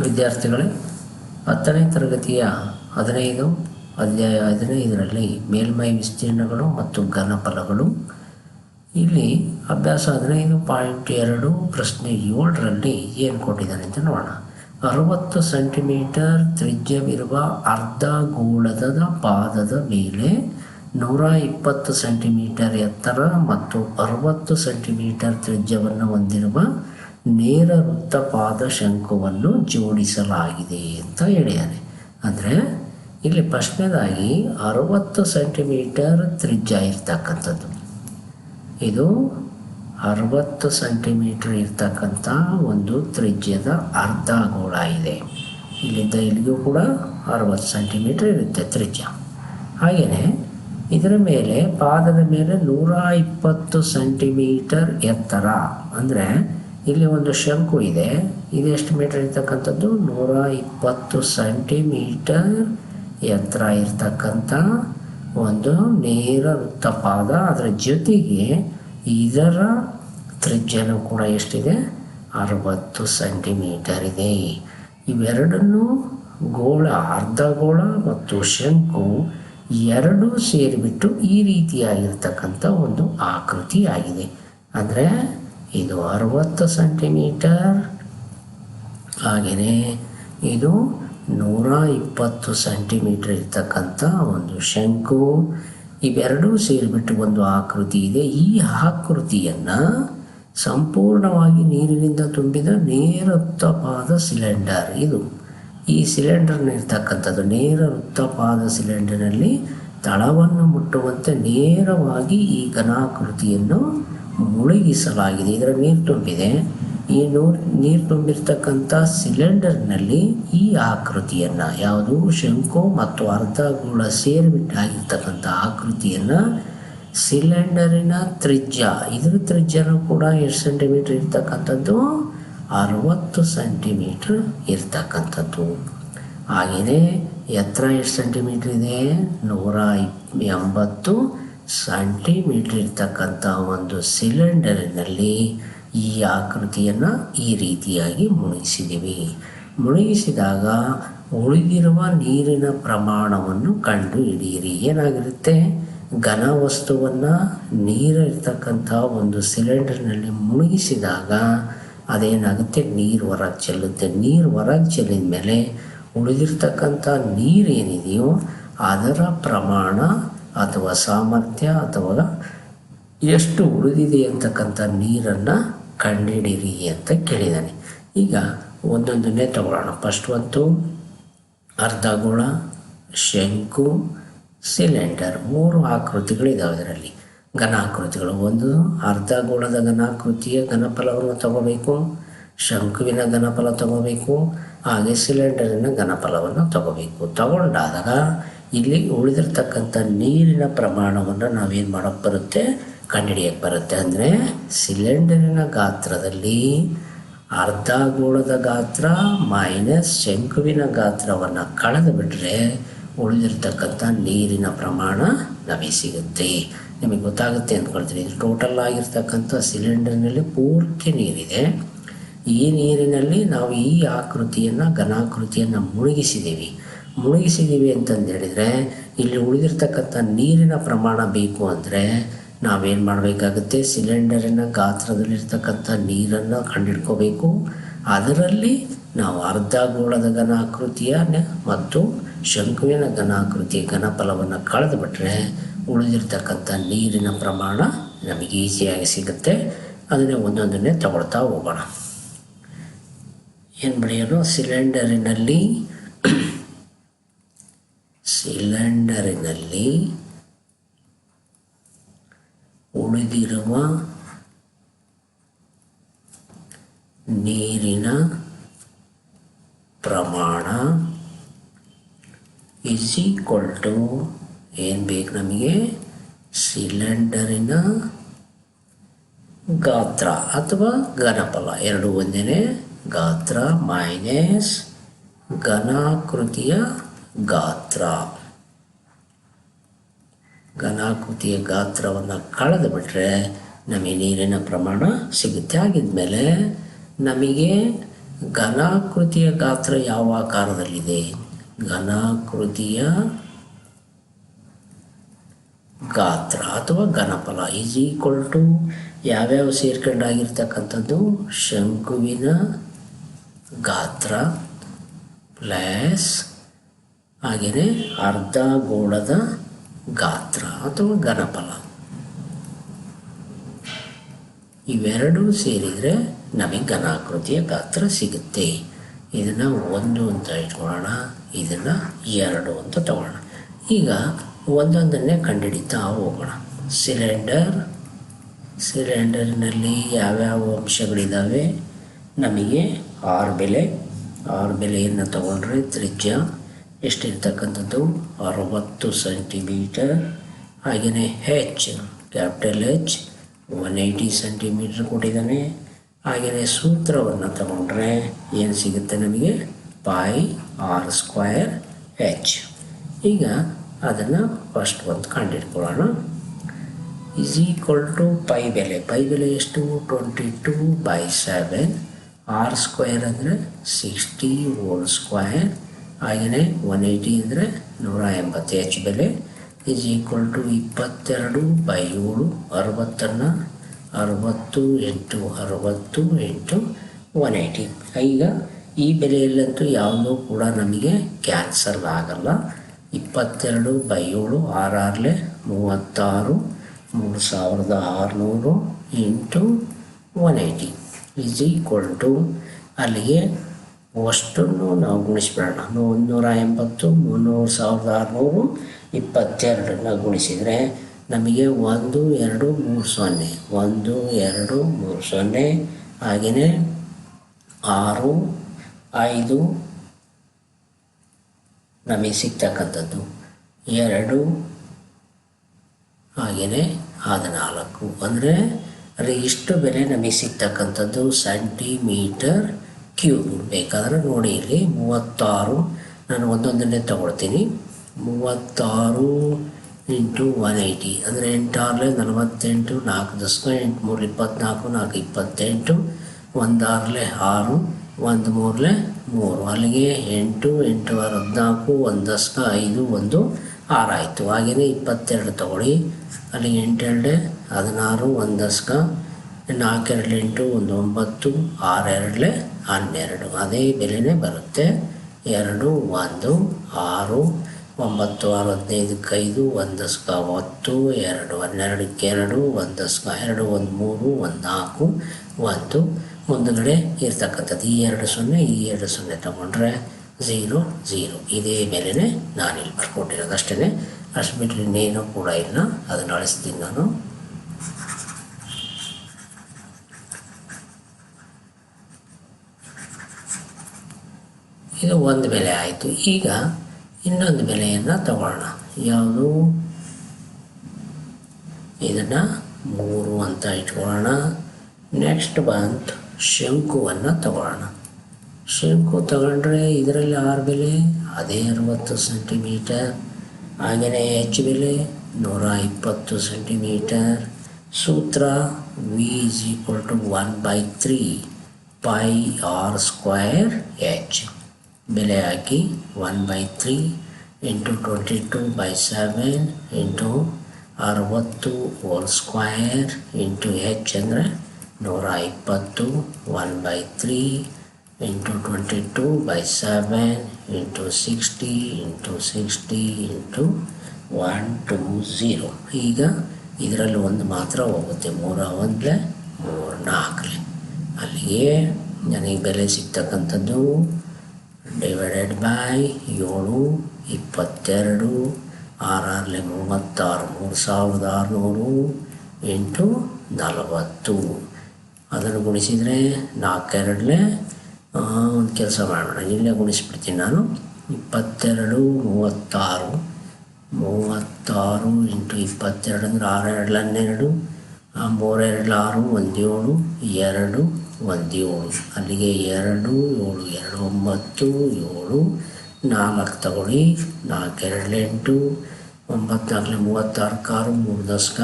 ವಿದ್ಯಾರ್ಥಿಗಳೇ, ಹತ್ತನೇ ತರಗತಿಯ ಹದಿನೈದು, ಅಧ್ಯಾಯ ಹದಿನೈದರಲ್ಲಿ ಮೇಲ್ಮೈ ವಿಸ್ತೀರ್ಣಗಳು ಮತ್ತು ಘನಫಲಗಳು. ಇಲ್ಲಿ ಅಭ್ಯಾಸ ಹದಿನೈದು ಪಾಯಿಂಟ್ ಎರಡು, ಪ್ರಶ್ನೆ ಏಳರಲ್ಲಿ ಏನು ಕೊಟ್ಟಿದ್ದಾನೆ ಅಂತ ನೋಡೋಣ. ಅರವತ್ತು ಸೆಂಟಿಮೀಟರ್ ತ್ರಿಜ್ಯವಿರುವ ಅರ್ಧ ಗೋಳದ ಪಾದದ ಮೇಲೆ ನೂರ ಇಪ್ಪತ್ತು ಸೆಂಟಿಮೀಟರ್ ಎತ್ತರ ಮತ್ತು ಅರವತ್ತು ಸೆಂಟಿಮೀಟರ್ ತ್ರಿಜ್ಯವನ್ನು ಹೊಂದಿರುವ ನೇರ ವೃತ್ತಪಾದ ಶಂಕುವನ್ನು ಜೋಡಿಸಲಾಗಿದೆ ಅಂತ ಹೇಳಿದ್ದಾನೆ ಅಂದರೆ ಇಲ್ಲಿ ಪ್ರಶ್ನೆದಾಗಿ ಅರವತ್ತು ಸೆಂಟಿಮೀಟರ್ ತ್ರಿಜ್ಯ ಇರ್ತಕ್ಕಂಥದ್ದು. ಇದು ಅರವತ್ತು ಸೆಂಟಿಮೀಟರ್ ಇರ್ತಕ್ಕಂಥ ಒಂದು ತ್ರಿಜ್ಯದ ಅರ್ಧ ಗೋಳ ಇದೆ. ಇಲ್ಲಿಂದ ಇಲ್ಲಿಗೂ ಕೂಡ ಅರವತ್ತು ಸೆಂಟಿಮೀಟರ್ ಇರುತ್ತೆ ತ್ರಿಜ್ಯ. ಹಾಗೆಯೇ ಇದರ ಮೇಲೆ ಪಾದದ ಮೇಲೆ ನೂರ ಇಪ್ಪತ್ತು ಸೆಂಟಿಮೀಟರ್ ಎತ್ತರ. ಅಂದರೆ ಇಲ್ಲಿ ಒಂದು ಶಂಕು ಇದೆ. ಇದು ಎಷ್ಟು ಮೀಟರ್ ಇರ್ತಕ್ಕಂಥದ್ದು? ನೂರ ಇಪ್ಪತ್ತು ಸೆಂಟಿಮೀಟರ್ ಎತ್ತರ ಇರ್ತಕ್ಕಂಥ ಒಂದು ನೇರ ವೃತ್ತಪಾದ. ಅದರ ಜೊತೆಗೆ ಇದರ ತ್ರಿಜ್ಯನೂ ಕೂಡ ಎಷ್ಟಿದೆ? ಅರವತ್ತು ಸೆಂಟಿಮೀಟರ್ ಇದೆ. ಇವೆರಡನ್ನೂ ಗೋಳ, ಅರ್ಧ ಗೋಳ ಮತ್ತು ಶಂಕು ಎರಡೂ ಸೇರಿಬಿಟ್ಟು ಈ ರೀತಿಯಾಗಿರ್ತಕ್ಕಂಥ ಒಂದು ಆಕೃತಿ ಆಗಿದೆ ಅಂದರೆ ಇದು ಅರವತ್ತು ಸೆಂಟಿಮೀಟರ್. ಹಾಗೆಯೇ ಇದು ನೂರ ಇಪ್ಪತ್ತು ಸೆಂಟಿಮೀಟರ್ ಇರ್ತಕ್ಕಂಥ ಒಂದು ಶಂಕು. ಇವೆರಡೂ ಸೇರಿಬಿಟ್ಟು ಒಂದು ಆಕೃತಿ ಇದೆ. ಈ ಆಕೃತಿಯನ್ನು ಸಂಪೂರ್ಣವಾಗಿ ನೀರಿನಿಂದ ತುಂಬಿದ ನೇರ ವೃತ್ತಪಾದ ಸಿಲಿಂಡರ್ ಇದು. ಈ ಸಿಲಿಂಡರ್ನ ಇರ್ತಕ್ಕಂಥದ್ದು ನೇರ ವೃತ್ತಪಾದ ಸಿಲಿಂಡರ್ನಲ್ಲಿ ತಳವನ್ನು ಮುಟ್ಟುವಂತೆ ನೇರವಾಗಿ ಈ ಘನಾಕೃತಿಯನ್ನು ಮುಳುಗಿಸಲಾಗಿದೆ. ಇದರ ನೀರು ತುಂಬಿದೆ. ಈ ನೂರು, ನೀರು ತುಂಬಿರ್ತಕ್ಕಂಥ ಸಿಲಿಂಡರ್ನಲ್ಲಿ ಈ ಆಕೃತಿಯನ್ನು, ಯಾವುದು? ಶಂಕು ಮತ್ತು ಅರ್ಧ ಗೋಳ ಸೇರಿಬಿಟ್ಟಾಗಿರ್ತಕ್ಕಂಥ ಆಕೃತಿಯನ್ನು ಸಿಲಿಂಡರಿನ ತ್ರಿಜ್ಯ, ಇದರ ತ್ರಿಜ್ಯನೂ ಕೂಡ ಎಷ್ಟು ಸೆಂಟಿಮೀಟ್ರ್ ಇರ್ತಕ್ಕಂಥದ್ದು? ಅರವತ್ತು ಸೆಂಟಿಮೀಟ್ರ್ ಇರ್ತಕ್ಕಂಥದ್ದು. ಹಾಗೆಯೇ ಎತ್ತರ ಎಷ್ಟು ಸೆಂಟಿಮೀಟ್ರ್ ಇದೆ? ನೂರ ಎಂಬತ್ತು. ಸೆಂಟಿಮೀಟ್ರ್ ಇರ್ತಕ್ಕಂಥ ಒಂದು ಸಿಲಿಂಡರ್ನಲ್ಲಿ ಈ ಆಕೃತಿಯನ್ನು ಈ ರೀತಿಯಾಗಿ ಮುಳುಗಿಸಿದ್ದೀವಿ. ಮುಳುಗಿಸಿದಾಗ ಉಳಿದಿರುವ ನೀರಿನ ಪ್ರಮಾಣವನ್ನು ಕಂಡು ಹಿಡಿಯಿರಿ. ಏನಾಗಿರುತ್ತೆ? ಘನ ವಸ್ತುವನ್ನು ನೀರಿರ್ತಕ್ಕಂಥ ಒಂದು ಸಿಲಿಂಡರ್ನಲ್ಲಿ ಮುಳುಗಿಸಿದಾಗ ಅದೇನಾಗುತ್ತೆ? ನೀರು ಹೊರಗೆ ಚೆಲ್ಲುತ್ತೆ. ನೀರು ಹೊರಗೆ ಚೆಲ್ಲಿದ ಮೇಲೆ ಉಳಿದಿರ್ತಕ್ಕಂಥ ನೀರು ಏನಿದೆಯೋ ಅದರ ಪ್ರಮಾಣ ಅಥವಾ ಸಾಮರ್ಥ್ಯ ಅಥವಾ ಎಷ್ಟು ಉಳಿದಿದೆ ಅಂತಕ್ಕಂಥ ನೀರನ್ನು ಕಂಡುಹಿಡಿಯಿರಿ ಅಂತ ಕೇಳಿದ್ದಾನೆ ಈಗ ಒಂದೊಂದನ್ನೇ ತಗೊಳ್ಳೋಣ. ಫಸ್ಟ್ ಒಂದು ಅರ್ಧಗೋಳ ಶಂಕು ಸಿಲಿಂಡರ್ ಮೂರು ಆಕೃತಿಗಳಿದ್ದಾವೆ ಅದರಲ್ಲಿ ಘನಾಕೃತಿಗಳು ಒಂದು ಅರ್ಧಗೋಳದ ಘನಾಕೃತಿಯ ಘನಫಲವನ್ನು ತಗೋಬೇಕು, ಶಂಕುವಿನ ಘನಫಲ ತಗೋಬೇಕು, ಹಾಗೆ ಸಿಲಿಂಡರಿನ ಘನಫಲವನ್ನು ತಗೋಬೇಕು. ತಗೊಂಡಾದಾಗ ಇಲ್ಲಿ ಉಳಿದಿರ್ತಕ್ಕಂಥ ನೀರಿನ ಪ್ರಮಾಣವನ್ನು ನಾವೇನು ಮಾಡೋಕ್ಕೆ ಬರುತ್ತೆ? ಕಂಡುಹಿಡಿಯಕ್ಕೆ ಬರುತ್ತೆ. ಅಂದರೆ ಸಿಲಿಂಡರಿನ ಗಾತ್ರದಲ್ಲಿ ಅರ್ಧ ಗೋಳದ ಗಾತ್ರ ಮೈನಸ್ ಶಂಕುವಿನ ಗಾತ್ರವನ್ನು ಕಳೆದು ಬಿಟ್ಟರೆ ಉಳಿದಿರ್ತಕ್ಕಂಥ ನೀರಿನ ಪ್ರಮಾಣ ನಮಗೆ ಸಿಗುತ್ತೆ. ನಿಮಗೆ ಗೊತ್ತಾಗುತ್ತೆ ಅಂದ್ಕೊಳ್ತೀನಿ. ಇದು ಟೋಟಲ್ ಆಗಿರ್ತಕ್ಕಂಥ ಸಿಲಿಂಡರ್ನಲ್ಲಿ ಪೂರ್ತಿ ನೀರಿದೆ. ಈ ನೀರಿನಲ್ಲಿ ನಾವು ಈ ಆಕೃತಿಯನ್ನು ಘನಾಕೃತಿಯನ್ನು ಮುಳುಗಿಸಿದ್ದೀವಿ. ಮುಳುಗಿಸಿದ್ದೀವಿ ಅಂತಂದು ಹೇಳಿದರೆ, ಇಲ್ಲಿ ಉಳಿದಿರ್ತಕ್ಕಂಥ ನೀರಿನ ಪ್ರಮಾಣ ಬೇಕು ಅಂದರೆ ನಾವೇನು ಮಾಡಬೇಕಾಗುತ್ತೆ? ಸಿಲಿಂಡರಿನ ಗಾತ್ರದಲ್ಲಿರ್ತಕ್ಕಂಥ ನೀರನ್ನು ಕಂಡುಹಿಡ್ಕೋಬೇಕು ಅದರಲ್ಲಿ ನಾವು ಅರ್ಧ ಗೋಳದ ಘನಾಕೃತಿಯ ಮತ್ತು ಶಂಕುವಿನ ಘನಾಕೃತಿಯ ಘನಫಲವನ್ನು ಕಳೆದು ಬಿಟ್ಟರೆ ಉಳಿದಿರ್ತಕ್ಕಂಥ ನೀರಿನ ಪ್ರಮಾಣ ನಮಗೆ ಈಸಿಯಾಗಿ ಸಿಗುತ್ತೆ. ಅದನ್ನೇ ಒಂದೊಂದನ್ನೇ ತಗೊಳ್ತಾ ಹೋಗೋಣ. ಏನು ಬರೆಯೋದು ಸಿಲಿಂಡರಿನಲ್ಲಿ ಸಿಲಿಂಡರಿನಲ್ಲಿ ಉಳಿದಿರುವ ನೀರಿನ ಪ್ರಮಾಣ ಇಸ್ ಈಕ್ವಲ್ ಟು ಏನು ಬೇಕು ನಮಗೆ? ಸಿಲಿಂಡರಿನ ಗಾತ್ರ ಅಥವಾ ಘನಫಲ. ಎರಡು ಒಂದೇ ಗಾತ್ರ ಮೈನಸ್ ಘನಾಕೃತಿಯ ಗಾತ್ರ. ಘನಾಕೃತಿಯ ಗಾತ್ರವನ್ನು ಕಳೆದು ಬಿಟ್ಟರೆ ನಮಗೆ ನೀರಿನ ಪ್ರಮಾಣ ಸಿಗುತ್ತೆ. ಆಗಿದ್ಮೇಲೆ ನಮಗೆ ಘನಾಕೃತಿಯ ಗಾತ್ರ ಯಾವ ಆಕಾರದಲ್ಲಿದೆ? ಘನಾಕೃತಿಯ ಗಾತ್ರ ಅಥವಾ ಘನಫಲ ಈಸ್ ಈಕ್ವಲ್ ಟು ಯಾವ್ಯಾವ ಸೇರ್ಕೊಂಡಾಗಿರ್ತಕ್ಕಂಥದ್ದು? ಶಂಕುವಿನ ಗಾತ್ರ ಪ್ಲಸ್ ಹಾಗೆಯೇ ಅರ್ಧ ಗೋಳದ ಗಾತ್ರ ಅಥವಾ ಘನಫಲ. ಇವೆರಡೂ ಸೇರಿದರೆ ನಮಗೆ ಘನಾಕೃತಿಯ ಗಾತ್ರ ಸಿಗುತ್ತೆ. ಇದನ್ನು ಒಂದು ಅಂತ ಇಟ್ಕೊಳ್ಳೋಣ. ಇದನ್ನು ಎರಡು ಅಂತ ತಗೊಳ್ಳೋಣ. ಈಗ ಒಂದೊಂದನ್ನೇ ಕಂಡುಹಿಡಿತಾ ಹೋಗೋಣ. ಸಿಲಿಂಡರ್. ಸಿಲಿಂಡರ್ನಲ್ಲಿ ಯಾವ್ಯಾವ ಅಂಶಗಳಿದ್ದಾವೆ ನಮಗೆ ಆರು ಬೆಲೆ. ಆರು ಬೆಲೆಯನ್ನು ತಗೊಂಡ್ರೆ ತ್ರಿಜ್ಯ. ಎಷ್ಟಿರ್ತಕ್ಕಂಥದ್ದು? ಅರವತ್ತು ಸೆಂಟಿಮೀಟರ್. ಹಾಗೆಯೇ H capital H one eighty centimetre ಕೊಟ್ಟಿದ್ದಾನೆ. ಹಾಗೆಯೇ ಸೂತ್ರವನ್ನು ತಗೊಂಡ್ರೆ ಏನು ಸಿಗುತ್ತೆ ನಮಗೆ? ಪೈ ಆರ್ ಸ್ಕ್ವಯರ್ ಹೆಚ್ ಈಗ ಅದನ್ನು ಫಸ್ಟ್ ಒಂದು ಕಂಡಿಡ್ಕೊಳ್ಳೋಣ ಈಸ್ ಈಕ್ವಲ್ ಟು ಪೈ ಬೆಲೆ. ಪೈ ಬೆಲೆ ಎಷ್ಟು? Twenty two by seven R square ಅಂದರೆ ಸಿಕ್ಸ್ಟಿ ಓಲ್ ಸ್ಕ್ವಯರ್ ಹಾಗೆಯೇ ಒನ್ ಏಯ್ಟಿ ಅಂದರೆ ನೂರ ಎಂಬತ್ತು ಎಚ್ ಬೆಲೆ ಈಸ್ ಈಕ್ವಲ್ ಟು ಇಪ್ಪತ್ತೆರಡು ಬೈ ಏಳು, ಅರವತ್ತನ್ನು ಅರವತ್ತು ಎಂಟು ಅರವತ್ತು ಎಂಟು ಒನ್ ಏಯ್ಟಿ ಈಗ ಈ ಬೆಲೆಯಲ್ಲಂತೂ ಯಾವುದೂ ಕೂಡ ನಮಗೆ ಕ್ಯಾನ್ಸಲ್ ಆಗಲ್ಲ. ಇಪ್ಪತ್ತೆರಡು ಬೈ ಏಳು, ಆರಾರಲೆ ಮೂವತ್ತಾರು ಮೂರು ಸಾವಿರದ ಆರುನೂರು into one eighty is equal to ಅಲ್ಲಿಗೆ ಅಷ್ಟನ್ನು ನಾವು ಗುಣಿಸ್ಬಿಡೋಣ. ಮುನ್ನೂರ ಎಂಬತ್ತು ಮುನ್ನೂರು ಸಾವಿರದ ಆರುನೂರು ಇಪ್ಪತ್ತೆರಡನ್ನ ಗುಣಿಸಿದರೆ ನಮಗೆ ಒಂದು, ಎರಡು, ಮೂರು ಸೊನ್ನೆ. ಒಂದು, ಎರಡು, ಮೂರು ಸೊನ್ನೆ, ಹಾಗೆಯೇ ಆರು, ಐದು ನಮಗೆ ಸಿಗ್ತಕ್ಕಂಥದ್ದು. ಎರಡು, ಹಾಗೆಯೇ ಹದಿನಾಲ್ಕು. ಅಂದರೆ ಅಂದರೆ ಇಷ್ಟು ಬೆಲೆ ನಮಗೆ ಸಿಗ್ತಕ್ಕಂಥದ್ದು ಸೆಂಟಿಮೀಟರ್ ಕ್ಯೂಬ್ ಬೇಕಾದ್ರೆ ನೋಡಿ ಇಲ್ಲಿ ಮೂವತ್ತಾರು. ನಾನು ಒಂದೊಂದನ್ನೇ ತಗೊಳ್ತೀನಿ. ಮೂವತ್ತಾರು ಇಂಟು ಒನ್ ಏಯ್ಟಿ. ಅಂದರೆ ಎಂಟಾರಲೆ ನಲವತ್ತೆಂಟು, ನಾಲ್ಕು ದಶಕ ಎಂಟು, ಮೂರು ಇಪ್ಪತ್ತ್ನಾಲ್ಕು ನಾಲ್ಕು ಇಪ್ಪತ್ತೆಂಟು ಒಂದಾರಲೆ ಆರು, ಒಂದು ಮೂರಲೆ ಮೂರು. ಅಲ್ಲಿಗೆ ಎಂಟು ಎಂಟು ಆರು ಹದಿನಾಲ್ಕು, ಒಂದು ದಶಕ ಐದು, ಒಂದು ಆರಾಯಿತು ಹಾಗೆಯೇ ಇಪ್ಪತ್ತೆರಡು ತಗೊಳ್ಳಿ. ಅಲ್ಲಿಗೆ ಎಂಟೆರಡೆ ಹದಿನಾರು, ಒಂದು ದಶಕ ನಾಲ್ಕೆರಡು ಎಂಟು, ಒಂದು ಒಂಬತ್ತು ಆರೆರಡಲೆ ಹನ್ನೆರಡು, ಅದೇ ಬೆಲೆನೇ ಬರುತ್ತೆ. ಎರಡು, ಒಂದು, ಆರು, ಒಂಬತ್ತು ಆರು ಹದಿನೈದಕ್ಕೆ ಐದು ಒಂದು ಸ್ಕ ಹತ್ತು, ಎರಡು, ಹನ್ನೆರಡಕ್ಕೆ ಎರಡು ಒಂದು ಸ್ಕ ಎರಡು, ಒಂದು, ಮೂರು, ಒಂದು, ನಾಲ್ಕು, ಒಂದು. ಮುಂದುಗಡೆ ಇರ್ತಕ್ಕಂಥದ್ದು ಈ ಎರಡು ಸೊನ್ನೆ, ಈ ಎರಡು ಸೊನ್ನೆ ತಗೊಂಡ್ರೆ ಝೀರೋ ಝೀರೋ ಇದೇ ಬೆಲೆನೇ ನಾನಿಲ್ಲಿ ಬರ್ಕೊಟ್ಟಿರೋದು ಅಷ್ಟೇ ಅಷ್ಟು ಬಿಟ್ಟರೆ ಇನ್ನೇನು ಕೂಡ ಇಲ್ಲ. ಅದನ್ನು ಅಳಿಸ್ತೀನಿ ನಾನು. ಇದು ಒಂದು ಬೆಲೆ ಆಯಿತು. ಈಗ ಇನ್ನೊಂದು ಬೆಲೆಯನ್ನು ತಗೊಳ್ಳೋಣ ಯಾವುದು? ಇದನ್ನು ಮೂರು ಅಂತ ಇಟ್ಕೊಳ್ಳೋಣ. ನೆಕ್ಸ್ಟ್ ಬಂತು ಶಂಕುವನ್ನು ತಗೊಳ್ಳೋಣ ಶಂಕು ತಗೊಂಡ್ರೆ ಇದರಲ್ಲಿ ಆರು ಬೆಲೆ, ಅದೇ ಅರವತ್ತು ಸೆಂಟಿಮೀಟರ್. ಹಾಗೆಯೇ ಎಚ್ ಬೆಲೆ, ನೂರ ಇಪ್ಪತ್ತು ಸೆಂಟಿಮೀಟರ್. ಸೂತ್ರ V is equal to one by three pi R square H ಬೆಲೆ ಹಾಕಿ one by three into twenty two by seven into ಅರವತ್ತು ಹೋಲ್ ಸ್ಕ್ವಯರ್ ಇಂಟು ಹೆಚ್ ಅಂದರೆ ನೂರ ಇಪ್ಪತ್ತು one by three into twenty two by seven into sixty into sixty into one two zero ಈಗ ಇದರಲ್ಲಿ ಒಂದು ಮಾತ್ರ ಹೋಗುತ್ತೆ, ಮೂರ ಒಂದಲೆ ಮೂರು ನಾಲ್ಕಲೆ. ಅಲ್ಲಿಗೆ ನನಗೆ ಬೆಲೆ ಸಿಗ್ತಕ್ಕಂಥದ್ದು ಡಿವೈಡೆಡ್ ಬೈ ಏಳು, ಇಪ್ಪತ್ತೆರಡು ಆರಲ್ಲಿ ಮೂವತ್ತಾರು ಮೂರು ಸಾವಿರದ ಆರುನೂರು ಎಂಟು ನಲವತ್ತು. ಅದನ್ನು ಗುಣಿಸಿದರೆ ನಾಲ್ಕೆರಡಲೆ ಒಂದು ಕೆಲಸ ಮಾಡೋಣ. ಇಲ್ಲೇ ಗುಣಿಸ್ಬಿಡ್ತೀನಿ ನಾನು. ಇಪ್ಪತ್ತೆರಡು, ಮೂವತ್ತಾರು ಮೂವತ್ತಾರು ಇಂಟು ಇಪ್ಪತ್ತೆರಡು ಅಂದರೆ ಆರು ಎರಡು ಹನ್ನೆರಡು ಮೂರೆರಡು ಆರು ಒಂದು ಏಳು ಎರಡು ಒಂದು ಏಳು. ಅಲ್ಲಿಗೆ ಎರಡು, ಏಳು, ಎರಡು, ಒಂಬತ್ತು, ಏಳು, ನಾಲ್ಕು ತಗೊಳ್ಳಿ. ನಾಲ್ಕು ಎಂಟು, ಒಂಬತ್ತು ನಾಲ್ಕು ಮೂವತ್ತಾರು, ಕಾರು, ಮೂರು ದಶಕ,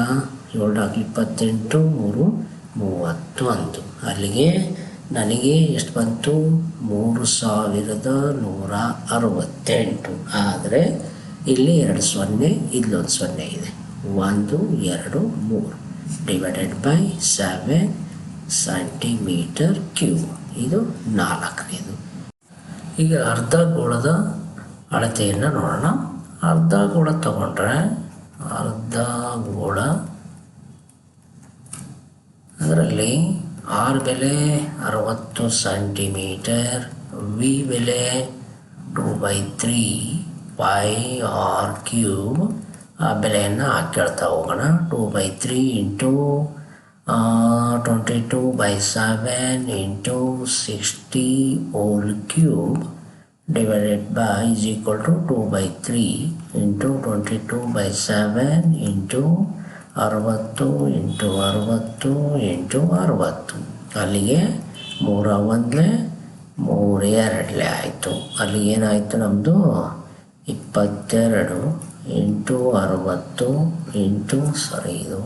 ಏಳು ಆಗಲಿ ಇಪ್ಪತ್ತೆಂಟು, ಮೂರು, ಮೂವತ್ತು ಅಂತು. ಅಲ್ಲಿಗೆ ನನಗೆ ಎಷ್ಟು ಬಂತು? ಮೂರು ಸಾವಿರದ ನೂರ ಅರವತ್ತೆಂಟು. ಆದರೆ ಇಲ್ಲಿ ಎರಡು ಸೊನ್ನೆ, ಇಲ್ಲೊಂದು ಸೊನ್ನೆ ಇದೆ. ಒಂದು, ಎರಡು, ಮೂರು. Divided by seven centimetre cube. ಇದು ನಾಲ್ಕನೇದು. ಈಗ ಅರ್ಧ ಗೋಳದ ಅಳತೆಯನ್ನು ನೋಡೋಣ. ಅರ್ಧ ಗೋಳ ತಗೊಂಡ್ರೆ ಅರ್ಧ ಗೋಳ ಅದರಲ್ಲಿ ಆರ್ ಬೆಲೆ ಅರವತ್ತು ಸೆಂಟಿಮೀಟರ್, ವಿ ಬೆಲೆ two by three pi R cube. ಆ ಬೆಲೆಯನ್ನು ಹಾಕ್ಕೊಳ್ತಾ ಹೋಗೋಣ. Two by three into twenty two by seven into sixty whole cube divided by is equal to 2 by 3 into 22 by 7 into ಅರವತ್ತು ಇಂಟು ಅರವತ್ತು into ಅರವತ್ತು. ಅಲ್ಲಿಗೆ ಮೂರ ಒಂದಲೇ ಮೂರು ಎರಡಲೇ ಆಯಿತು. ಅಲ್ಲಿ ಏನಾಯಿತು ನಮ್ಮದು ಇಪ್ಪತ್ತೆರಡು ಇಂಟು ಅರವತ್ತು ಇಂಟು ಸರಿ ಇದು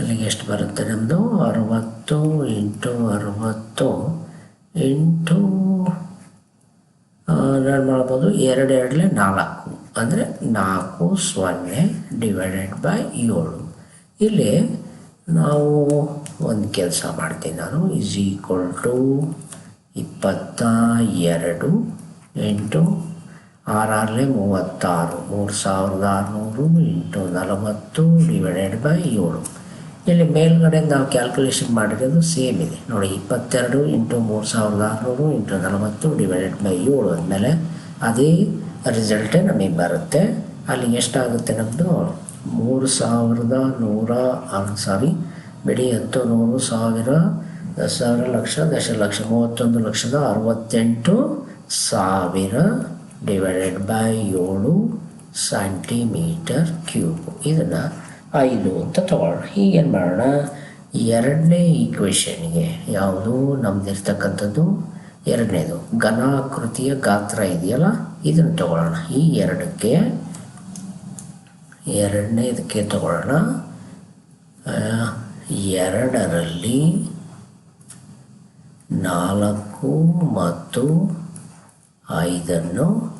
ಅಲ್ಲಿಗೆ ಎಷ್ಟು ಬರುತ್ತೆ ನಮ್ಮದು ಅರವತ್ತು ಎಂಟು ಅರವತ್ತು ಎಂಟು ನಾನು ಮಾಡ್ಬೋದು ಎರಡು ಎರಡಲೇ ನಾಲ್ಕು. ಅಂದರೆ ನಾಲ್ಕು ಸೊನ್ನೆ ಡಿವೈಡೆಡ್ ಬೈ ಏಳು. ಇಲ್ಲಿ ನಾವು ಒಂದು ಕೆಲಸ ಮಾಡ್ತೀನಿ ನಾನು. ಈಸ್ ಈಕ್ವಲ್ ಟು ಇಪ್ಪತ್ತ ಎರಡು ಎಂಟು ಆರಾರಲೆ ಮೂವತ್ತಾರು. ಮೂರು ಸಾವಿರದ ಆರುನೂರು ಇಂಟು ನಲವತ್ತು ಡಿವೈಡೆಡ್ ಬೈ ಏಳು. ಇಲ್ಲಿ ಮೇಲ್ಗಡೆ ನಾವು ಕ್ಯಾಲ್ಕುಲೇಷನ್ ಮಾಡಿರೋದು ಸೇಮ್ ಇದೆ. ನೋಡಿ, ಇಪ್ಪತ್ತೆರಡು ಇಂಟು ಮೂರು ಸಾವಿರದ ಆರುನೂರು ಇಂಟು ನಲವತ್ತು ಡಿವೈಡೆಡ್ ಬೈ ಏಳು ಅಂದಮೇಲೆ ಅದೇ ರಿಸಲ್ಟೇ ನಮಗೆ ಬರುತ್ತೆ. ಅಲ್ಲಿ ಎಷ್ಟಾಗುತ್ತೆ ನಮ್ಮದು ಮೂರು ಸಾವಿರದ ನೂರ ಆರು ಸಾರಿ ಬಿಡಿ ಹತ್ತು ನೂರು ಸಾವಿರ ದಶ ಸಾವಿರ ಲಕ್ಷ, ದಶಲಕ್ಷ ಮೂವತ್ತೊಂದು ಲಕ್ಷದ ಅರವತ್ತೆಂಟು ಸಾವಿರ ಡಿವೈಡೆಡ್ ಬೈ ಏಳು ಸೆಂಟಿಮೀಟರ್ ಕ್ಯೂಬ್ ಇದನ್ನು ಐದು ಅಂತ ತಗೊಳ್ಳೋಣ. ಹೀಗೇನು ಮಾಡೋಣ? ಎರಡನೇ ಈಕ್ವೇಷನ್ಗೆ ಯಾವುದು? ನಮ್ದಿರ್ತಕ್ಕಂಥದ್ದು ಎರಡನೇದು. ಘನಾಕೃತಿಯ ಗಾತ್ರ ಇದೆಯಲ್ಲ? ಇದನ್ನು ತಗೊಳ್ಳೋಣ. ಈ ಎರಡಕ್ಕೆ ಎರಡನೇದಕ್ಕೆ ತಗೊಳ್ಳೋಣ. ಎರಡರಲ್ಲಿ ನಾಲ್ಕು ಮತ್ತು ಐದನ್ನು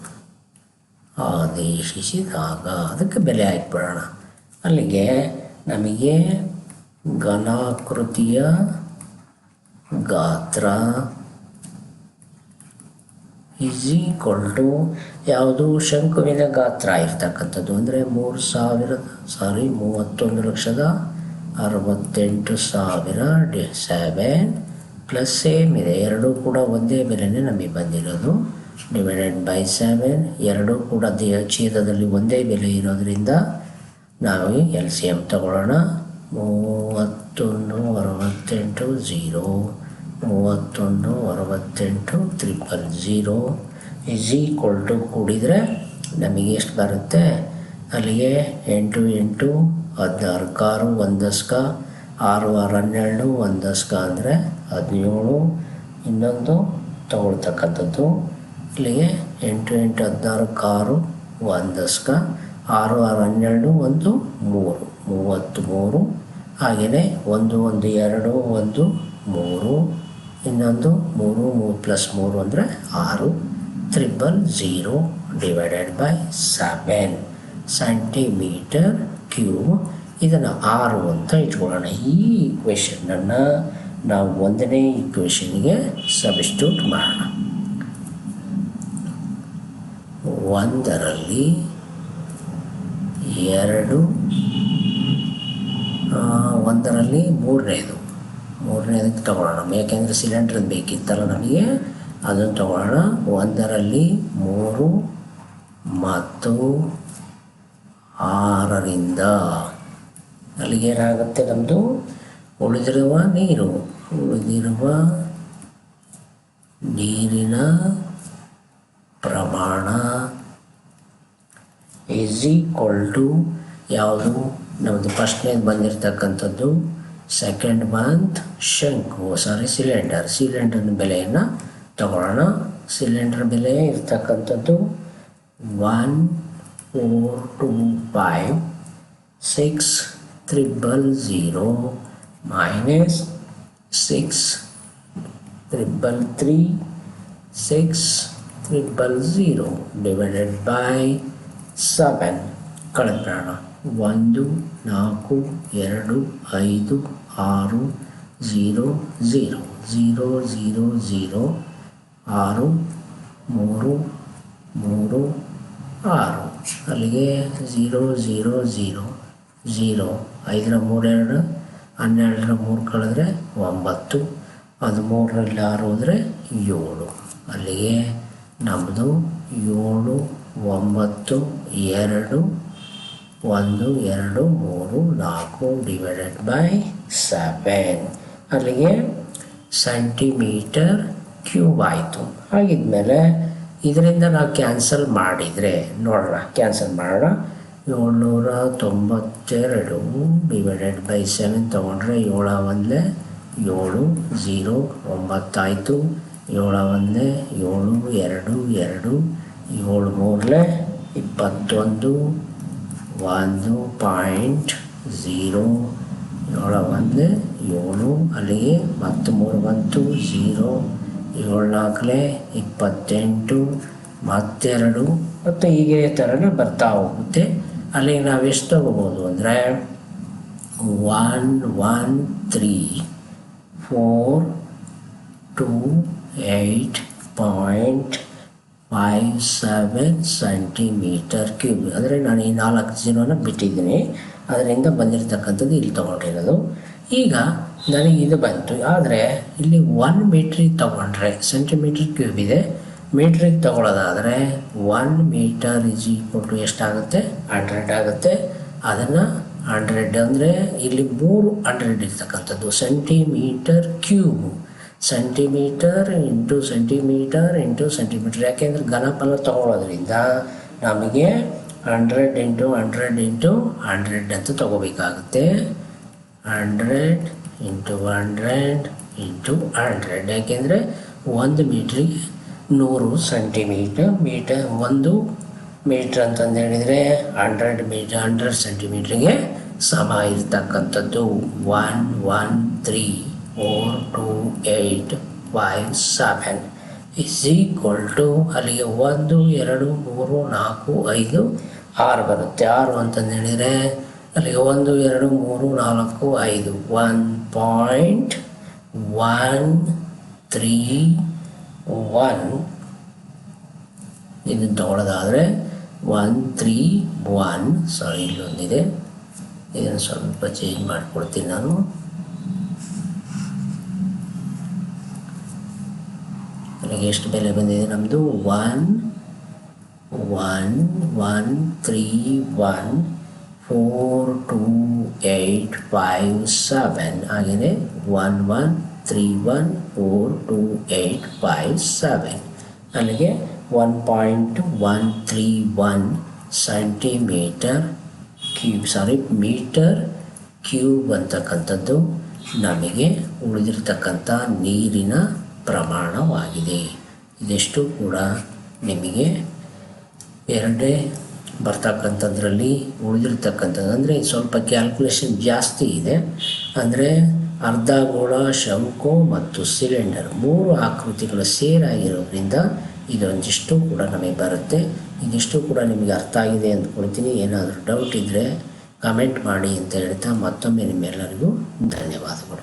ಆದೇಶಿಸಿದಾಗ ಅದಕ್ಕೆ ಬೆಲೆ ಹಾಕ್ಬಿಡೋಣ. ಅಲ್ಲಿಗೆ ನಮಗೆ ಘನಾಕೃತಿಯ ಗಾತ್ರ. ಈಸ್ ಈಕ್ವಲ್ ಟು ಯಾವುದು ಶಂಕುವಿನ ಗಾತ್ರ ಇರ್ತಕ್ಕಂಥದ್ದು ಅಂದರೆ ಮೂರು ಸಾವಿರದ ಸಾರಿ, ಮೂವತ್ತೊಂದು ಲಕ್ಷದ ಅರವತ್ತೆಂಟು ಸಾವಿರ ಡಿ ಸೆವೆನ್ ಪ್ಲಸ್ ಸೇಮ್ ಇದೆ ಎರಡೂ ಕೂಡ ಒಂದೇ ಬೆಲೆನೇ ನಮಗೆ ಬಂದಿರೋದು. ಡಿವೈಡೆಡ್ ಬೈ ಸೆವೆನ್ ಎರಡೂ ಕೂಡ ದೇ ಛೇದದಲ್ಲಿ ಒಂದೇ ಬೆಲೆ ಇರೋದ್ರಿಂದ ನಾವು ಎಲ್ ಸಿ ಎಂ ತಗೊಳ್ಳೋಣ. ಮೂವತ್ತೊಂದು, ಅರವತ್ತೆಂಟು, ಝೀರೋ. ಮೂವತ್ತೊಂದು, ಅರವತ್ತೆಂಟು, triple zero. Is equal to ಕೂಡಿದರೆ ನಮಗೆ ಎಷ್ಟು ಬರುತ್ತೆ? ಅಲ್ಲಿಗೆ ಎಂಟು ಎಂಟು, ಹದಿನಾರು ಕಾರು, ಒಂದಸ್ಕ, ಆರು ಆರು, ಹನ್ನೆರಡು, ಒಂದಸ್ಕ ಅಂದರೆ ಹದಿನೇಳು. ಇನ್ನೊಂದು ತಗೊಳ್ತಕ್ಕಂಥದ್ದು. ಇಲ್ಲಿಗೆ ಎಂಟು ಎಂಟು, ಹದಿನಾರು ಕಾರು, ಒಂದಸ್ಕ. ಆರು ಆರು, ಹನ್ನೆರಡು, ಒಂದು, ಮೂರು. ಮೂವತ್ತು ಮೂರು ಹಾಗೆಯೇ ಒಂದು ಒಂದು, ಎರಡು, ಒಂದು, ಮೂರು. ಇನ್ನೊಂದು ಮೂರು ಮೂರು ಪ್ಲಸ್ ಮೂರು ಅಂದರೆ ಆರು. Triple zero divided by seven centimetre cube. ಇದನ್ನು ಆರು ಅಂತ ಇಟ್ಕೊಳ್ಳೋಣ. ಈ ಇಕ್ವೇಷನನ್ನು ನಾವು ಒಂದನೇ ಇಕ್ವೇಷನ್ಗೆ ಸಬ್ಸ್ಟ್ಯೂಟ್ ಮಾಡೋಣ. ಒಂದರಲ್ಲಿ ಎರಡು ಒಂದರಲ್ಲಿ ಮೂರನೇದು. ಮೂರನೇದಕ್ಕೆ ತಗೊಳ್ಳೋಣ. ಯಾಕೆಂದರೆ ಸಿಲಿಂಡ್ರ್ ಬೇಕಿತ್ತಲ್ಲ ನಮಗೆ, ಅದನ್ನು ತಗೊಳ್ಳೋಣ. ಒಂದರಲ್ಲಿ ಮೂರು ಮತ್ತು ಆರರಿಂದ. ಅಲ್ಲಿಗೆ ಏನಾಗುತ್ತೆ ನಮ್ಮದು? ಉಳಿದಿರುವ ನೀರು. ಉಳಿದಿರುವ ನೀರಿನ ಪ್ರಮಾಣ ಈಸ್ ಈಕ್ವಲ್ ಟು ಯಾವುದು? ನಮ್ಮದು ಫಸ್ಟ್ನೇದು ಬಂದಿರತಕ್ಕಂಥದ್ದು ಸೆಕೆಂಡ್ ಮಂತ್ ಶಂಕು. ಸಾರಿ ಸಿಲಿಂಡರ್ ಸಿಲಿಂಡರ್ನ ಬೆಲೆಯನ್ನು ತಗೊಳ್ಳೋಣ. ಸಿಲಿಂಡರ್ ಬೆಲೆ ಇರ್ತಕ್ಕಂಥದ್ದು one four two five six triple zero minus six triple three six triple zero divided by seven. ಕಳೆದ್ಬಿಡೋಣ ಒಂದು, ನಾಲ್ಕು, ಎರಡು, ಐದು, ಆರು zero zero zero zero zero ಆರು, ಮೂರು ಮೂರು, ಆರು. ಅಲ್ಲಿಗೆ ಝೀರೋ ಝೀರೋ ಝೀರೋ ಝೀರೋ ಐದರ ಮೂರೆರಡು ಹನ್ನೆರಡರ ಮೂರು ಕಳೆದ್ರೆ ಒಂಬತ್ತು. ಅದು ಮೂರರಲ್ಲಿ ಆರು ಹೋದರೆ ಏಳು. ಅಲ್ಲಿಗೆ ನಮ್ಮದು ಏಳು, ಒಂಬತ್ತು ಎರಡು, ಒಂದು, ಎರಡು, ಮೂರು, ನಾಲ್ಕು ಡಿವೈಡೆಡ್ ಬೈ ಸೆವೆನ್ ಅಲ್ಲಿಗೆ ಸೆಂಟಿಮೀಟರ್ ಕ್ಯೂಬ್ ಆಯಿತು. ಹಾಗಿದ್ಮೇಲೆ ಇದರಿಂದ ನಾವು ಕ್ಯಾನ್ಸಲ್ ಮಾಡಿದರೆ, ನೋಡೋಣ ಕ್ಯಾನ್ಸಲ್ ಮಾಡೋಣ. ಏಳ್ನೂರ ತೊಂಬತ್ತೆರಡು ಡಿವೈಡೆಡ್ ಬೈ ಸೆವೆನ್ ತೊಗೊಂಡ್ರೆ ಏಳ ಒಂದೇ ಏಳು ಝೀರೋ ಒಂಬತ್ತಾಯಿತು. ಏಳ ಒಂದೇ ಏಳು, ಎರಡು ಎರಡು, ಏಳು ಮೂರಲೇ ಇಪ್ಪತ್ತೊಂದು, ಒಂದು ಪಾಯಿಂಟ್ ಝೀರೋ ಏಳು ಒಂದು, ಏಳು ಅಲ್ಲಿಗೆ ಮತ್ತು ಮೂರು ಬಂತು ಝೀರೋ ಏಳು ನಾಲ್ಕಲೆ ಇಪ್ಪತ್ತೆಂಟು, ಮತ್ತೆರಡು. ಮತ್ತು ಹೀಗೆ ಥರನೇ ಬರ್ತಾ ಹೋಗುತ್ತೆ. ಅಲ್ಲಿಗೆ ನಾವು ಎಷ್ಟು ತಗೋಬೋದು ಅಂದರೆ one one, three, four, two, eight point five seven centimetre cube ಅಂದರೆ ನಾನು ಈ ನಾಲ್ಕು ಜೀರೋನ ಬಿಟ್ಟಿದ್ದೀನಿ. ಅದರಿಂದ ಬಂದಿರತಕ್ಕಂಥದ್ದು ಇಲ್ಲಿ ತೊಗೊಂಡಿರೋದು. ಈಗ ನನಗೆ ಇದು ಬಂತು. ಆದರೆ ಇಲ್ಲಿ ಒನ್ ಮೀಟ್ರಿಗೆ ತೊಗೊಂಡ್ರೆ ಸೆಂಟಿಮೀಟರ್ ಕ್ಯೂಬ್ ಇದೆ. ಮೀಟ್ರಿಗೆ ತೊಗೊಳ್ಳೋದಾದರೆ one metre is equal to ಎಷ್ಟಾಗುತ್ತೆ? ಹಂಡ್ರೆಡ್ ಆಗುತ್ತೆ. ಅದನ್ನು ಹಂಡ್ರೆಡ್ ಅಂದರೆ ಇಲ್ಲಿ ಮೂರು ಹಂಡ್ರೆಡ್ ಇರ್ತಕ್ಕಂಥದ್ದು. Centimetre cube centimetre into centimetre into centimetre ಯಾಕೆಂದ್ರೆ ಘನಫಲ ತಗೊಳ್ಳೋದ್ರಿಂದ ನಮಗೆ hundred into hundred into hundred ಅಂತ ತಗೋಬೇಕಾಗುತ್ತೆ. Hundred into hundred into hundred ಯಾಕೆಂದರೆ ಒಂದು ಮೀಟ್ರಿಗೆ ನೂರು ಸೆಂಟಿಮೀಟರ್ ಮೀಟರ್ ಒಂದು ಮೀಟ್ರ್ ಅಂತಂದು ಹೇಳಿದರೆ ಹಂಡ್ರೆಡ್ ಮೀಟರ್ ಹಂಡ್ರೆಡ್ ಸೆಂಟಿಮೀಟ್ರಿಗೆ ಸಮ ಇರ್ತಕ್ಕಂಥದ್ದು. One one three four two eight five seven is equal to ಅಲ್ಲಿಗೆ ಒಂದು, ಎರಡು, ಮೂರು, ನಾಲ್ಕು, ಐದು, ಆರು ಬರುತ್ತೆ. ಆರು ಅಂತಂದು ಹೇಳಿದರೆ ಅಲ್ಲಿಗೆ ಒಂದು, ಎರಡು, ಮೂರು, ನಾಲ್ಕು, ಐದು. One point one three one ಇದನ್ನು ತಗೊಳ್ಳೋದಾದರೆ ಒನ್ ತ್ರೀ ಒನ್ ಸಾರಿ ಇಲ್ಲೊಂದಿದೆ. ಇದನ್ನು ಸ್ವಲ್ಪ ಚೇಂಜ್ ಮಾಡಿಕೊಡ್ತೀನಿ ನಾನು. ನನಗೆ ಎಷ್ಟು ಬೆಲೆ ಬಂದಿದೆ? ನಮ್ಮದು one one one three one four two eight five seven ಆಗಿದೆ. One one three one four two eight five seven ಅಲ್ಲಿಗೆ one point one three one centimetre cube sorry metre cube ಅಂತಕ್ಕಂಥದ್ದು ನಮಗೆ ಉಳಿದಿರ್ತಕ್ಕಂಥ ನೀರಿನ ಪ್ರಮಾಣವಾಗಿದೆ. ಇದೆಷ್ಟು ಕೂಡ ನಿಮಗೆ ಎರಡೇ ಬರ್ತಕ್ಕಂಥದ್ರಲ್ಲಿ ಉಳಿದಿರ್ತಕ್ಕಂಥದ್ದು. ಅಂದರೆ ಸ್ವಲ್ಪ ಕ್ಯಾಲ್ಕುಲೇಷನ್ ಜಾಸ್ತಿ ಇದೆ. ಅಂದರೆ ಅರ್ಧಗೋಳ ಶಂಕು ಮತ್ತು ಸಿಲಿಂಡರ್ ಮೂರು ಆಕೃತಿಗಳು ಸೇರಾಗಿರೋದ್ರಿಂದ ಇದೊಂದಿಷ್ಟು ಕೂಡ ನಮಗೆ ಬರುತ್ತೆ. ಇದಿಷ್ಟು ಕೂಡ ನಿಮಗೆ ಅರ್ಥ ಆಗಿದೆ ಅಂದ್ಕೊಳ್ತೀನಿ. ಏನಾದರೂ ಡೌಟ್ ಇದ್ದರೆ ಕಮೆಂಟ್ ಮಾಡಿ ಅಂತ ಹೇಳ್ತಾ ಮತ್ತೊಮ್ಮೆ ನಿಮ್ಮೆಲ್ಲರಿಗೂ ಧನ್ಯವಾದಗಳು.